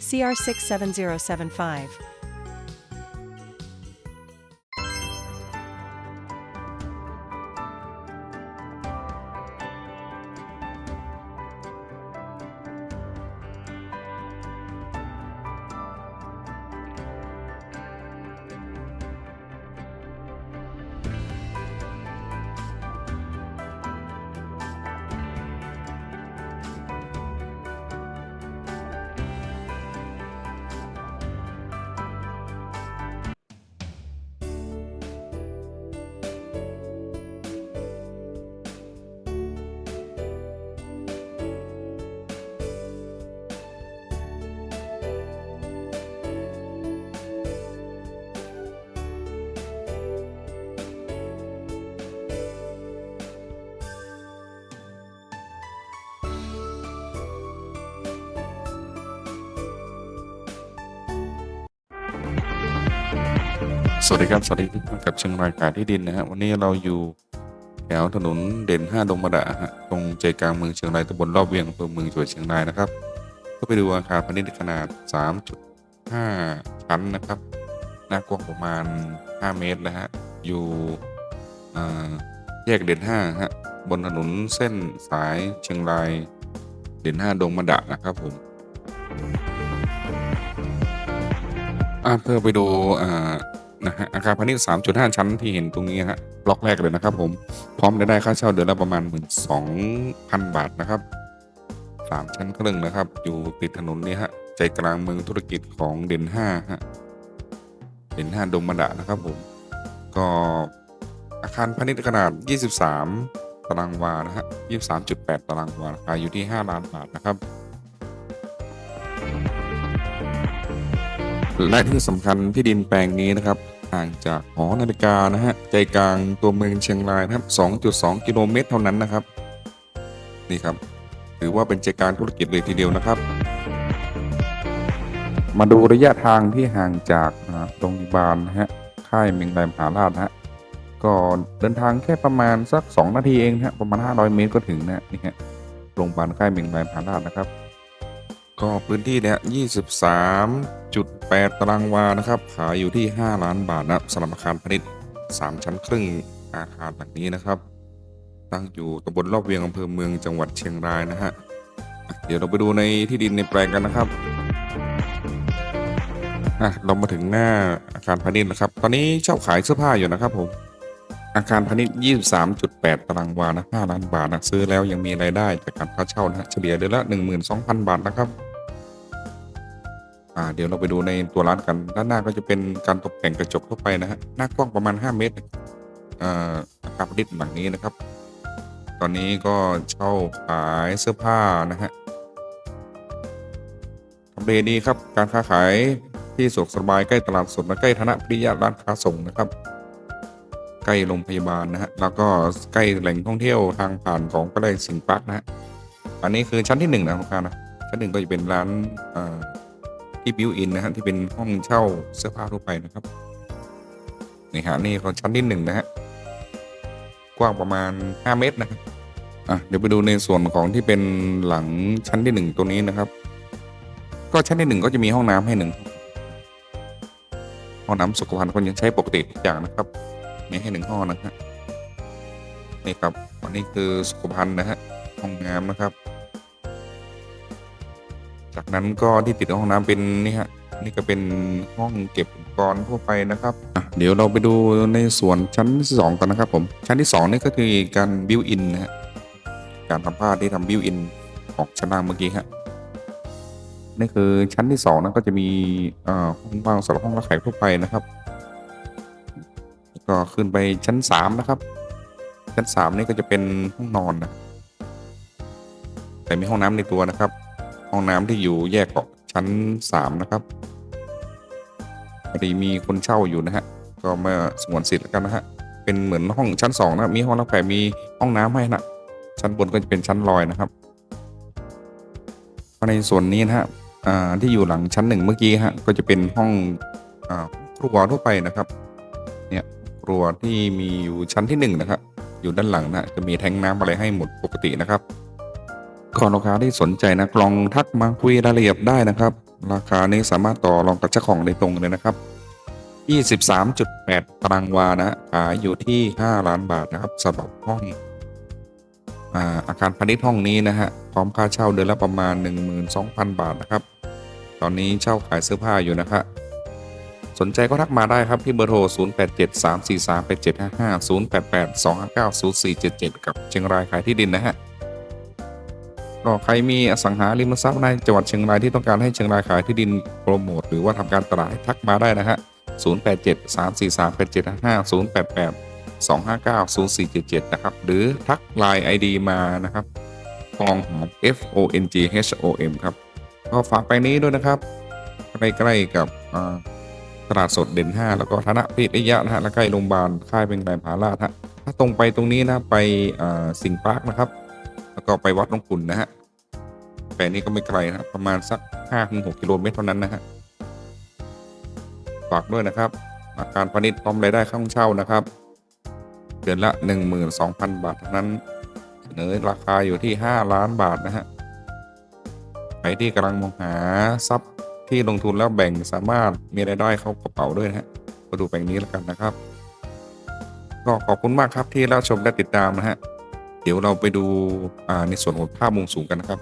CR67075. สวัสดีครับ สวัสดีกับเชียงรายขาที่ดินนะฮะวันนี้เราอยู่แถวถนนเด่นห้าดงมะดาฮะตรงใจกลางเมืองเชียงรายตำบลรอบเวียงอำเภอเมืองจังหวัดเชียงรายนะครับ ก็ไปดูอาคารพาณิชย์ขนาด 3.5 ชั้นนะครับหน้ากว้างประมาณ 5 เมตรนะฮะอยู่แยกเด่น5ฮะบนถนนเส้นสายเชียงรายเด่น 5 ดงมะดานะครับผม เพื่อไปดูอ่านะฮะอาคารพาณิชย์3.5ชั้นที่เห็นตรงนี้ฮะบล็อกแรกเลยนะครับผมพร้อมจะได้ค่าเช่าเดือนละประมาณ12,000บาทนะครับสามชั้นครึ่งนะครับ อยู่ติดถนนนี้ฮะใจกลางเมืองธุรกิจของเด่น5ฮะเด่น5ดงมดะนะครับผมก็อาคารพาณิชย์ขนาด 23 ตารางวานะฮะ23.8 ตารางวาราคาอยู่ที่ 5 ล้านบาทนะครับ และที่สำคัญที่ดินแปลงนี้นะครับห่างจากหอนาฬิกานะฮะใจกลางตัวเมืองเชียงรายนะครับ 2.2 กิโลเมตรเท่านั้นนะครับ นี่ครับ ถือว่าเป็นใจกลางธุรกิจเลยทีเดียวนะครับ มาดูระยะทางที่ห่างจากโรงพยาบาลนะฮะค่ายเมงรายมหาราชนะฮะก็เดินทางแค่ประมาณสัก 2 นาทีเองนะฮะประมาณ 500 เมตรก็ถึงนะฮะนี่ฮะโรงพยาบาลค่ายเมงรายมหาราชนะครับ ก็พื้นที่เนี่ย23.8 ตารางวานะครับ ขายอยู่ที่ 5 ล้านบาทนะสำหรับอาคารพาณิชย์ 3 ชั้นครึ่งอาคารหลังนี้นะครับ ตั้งอยู่ตำบลรอบเวียงอำเภอเมืองจังหวัดเชียงรายนะฮะ เดี๋ยวเราไปดูในที่ดินในแปลงกันนะครับอะเรามาถึงหน้าอาคารพาณิชย์นะครับ ตอนนี้เช่าขายเสื้อผ้าอยู่นะครับผม อาคารพาณิชย์ 23.8 ตารางวานะ5ล้านบาทนะซื้อแล้วยังมีรายได้จากการค่าเช่านะฮะเฉลี่ยเดือนละ 12,000 บาทนะครับ อ่าเดี๋ยวเราไปดูในตัวร้านกันด้านหน้าก็จะเป็นการตกแต่งกระจกทั่วไปนะฮะหน้ากว้างประมาณ 5 เมตรอ่าอาคารพาณิชย์หลังนี้นะครับ ตอนนี้ก็เช่าขายเสื้อผ้านะฮะทำเลดีครับการค้าขายที่สะดวกสบายใกล้ตลาดสดและใกล้ธนปริยาร้านค้าส่งนะครับใกล้โรงพยาบาลนะฮะ แล้วก็ใกล้แหล่งท่องเที่ยวทางผ่านของก็ได้สิงปาร์คนะฮะ อันนี้คือชั้นที่หนึ่งนะคุณค้านะ ชั้นหนึ่งก็จะเป็นร้านอ ที่บิวอินนะฮะที่เป็นห้องเช่าเสื้อผ้าทั่วไปนะครับนี่ฮะนี่เขาชั้นที่หนึ่งนะฮะกว้างประมาณ 5 เมตรนะครับอะเดี๋ยวไปดูในส่วนของที่เป็นหลังชั้นที่หนึ่งตัวนี้นะครับ ก็ชั้นที่หนึ่งก็จะมีห้องน้ำให้หนึ่งห้องน้ำสุขภัณฑ์คนยังใช้ปกติทุกอย่างนะครับมีให้หนึ่งห้องนะฮะนี่ครับอันนี้คือสุขภัณฑ์นะฮะห้องน้ำนะครับ จากนั้นก็ที่ติดห้องน้ำเป็นนี่ฮะนี่ก็เป็นห้องเก็บอุปกรณ์ทั่วไปนะครับ เดี๋ยวเราไปดูในส่วนชั้นที่สองกันนะครับผม ชั้นที่สองนี่ก็คือการบิวอินนะฮะ การทำผ้าที่ทำบิวอินของชั้นล่างเมื่อกี้ฮะ นี่คือชั้นที่สองนะก็จะมีห้องว่างสำหรับห้องรับแขกทั่วไปนะครับ ก็ขึ้นไปชั้นสามนะครับ ชั้นสามนี่ก็จะเป็นห้องนอนนะ แต่มีห้องน้ำในตัวนะครับ ห้องน้ำที่อยู่แยกออกชั้นสามนะครับพอดีมีคนเช่าอยู่นะฮะ ก็มาสงวนสิทธิ์แล้วกันนะฮะ เป็นเหมือนห้องชั้นสองนะ มีห้องรับแขกมีห้องน้ำให้นะ ชั้นบนก็จะเป็นชั้นลอยนะครับในส่วนนี้นะฮะอ่าที่อยู่หลังชั้นหนึ่งเมื่อกี้ฮะ ก็จะเป็นห้องอ่าครัวทั่วไปนะครับ เนี่ยครัวที่มีอยู่ชั้นที่หนึ่งนะครับ อยู่ด้านหลังนะจะมีแทงน้ำอะไรให้หมดปกตินะครับ ก่อนลูกค้าที่สนใจนะลองทักมาคุยรายละเอียดได้นะครับ ราคานี้สามารถต่อรองกับเจ้าของได้ตรงเลยนะครับ23.8 ตารางวานะขายอยู่ที่ 5 ล้านบาทนะครับสำหรับห้องอ่าอาคารพาณิชย์ห้องนี้นะฮะพร้อมค่าเช่าเดือนละประมาณ 12,000 บาทนะครับ ตอนนี้เช่าขายเสื้อผ้าอยู่นะครับสนใจก็ทักมาได้ครับที่เบอร์โทร 0873438755 0882590477 กับเชียงรายขายที่ดินนะฮะ ก็ใครมีอสังหาริมทรัพย์ในจังหวัดเชียงรายที่ต้องการให้เชียงรายขายที่ดินโปรโมทหรือว่าทำการตลาดทักมาได้นะฮะ 087 343 8755 088 259 0477 นะครับ หรือทักไลน์ ID มานะครับฟองหอม F O N G H O M ครับ ก็ฝากไปนี้ด้วยนะครับ ใกล้ๆกับตลาดสดเด่น 5 แล้วก็ธนพิริยะนะฮะและใกล้โรงพยาบาลค่ายเป็นนายผาลาดฮะถ้าตรงไปตรงนี้นะ ไปสิงปาร์คนะครับ แล้วก็ไปวัดหลวงขุนนะฮะแต่นี้ก็ไม่ไกลนะครับประมาณสัก5-6กิโลเมตรเท่านั้นนะฮะฝากด้วยนะครับอาคารพาณิชย์พร้อมรายได้ค่าห้องเช่านะครับเดือนละ 12,000 บาทเท่านั้นเสนอราคาอยู่ที่ 5 ล้านบาทนะฮะใครที่กำลังมองหาทรัพย์ที่ลงทุนแล้วแบ่งสามารถมีรายได้เข้ากระเป๋าด้วยนะฮะมาดูแปลงนี้แล้วกันนะครับ ก็ขอบคุณมากครับที่รับชมและติดตามนะฮะ ดี๋ยวเราไปดูในส่วนของภาพมุมสูงกันนะครับ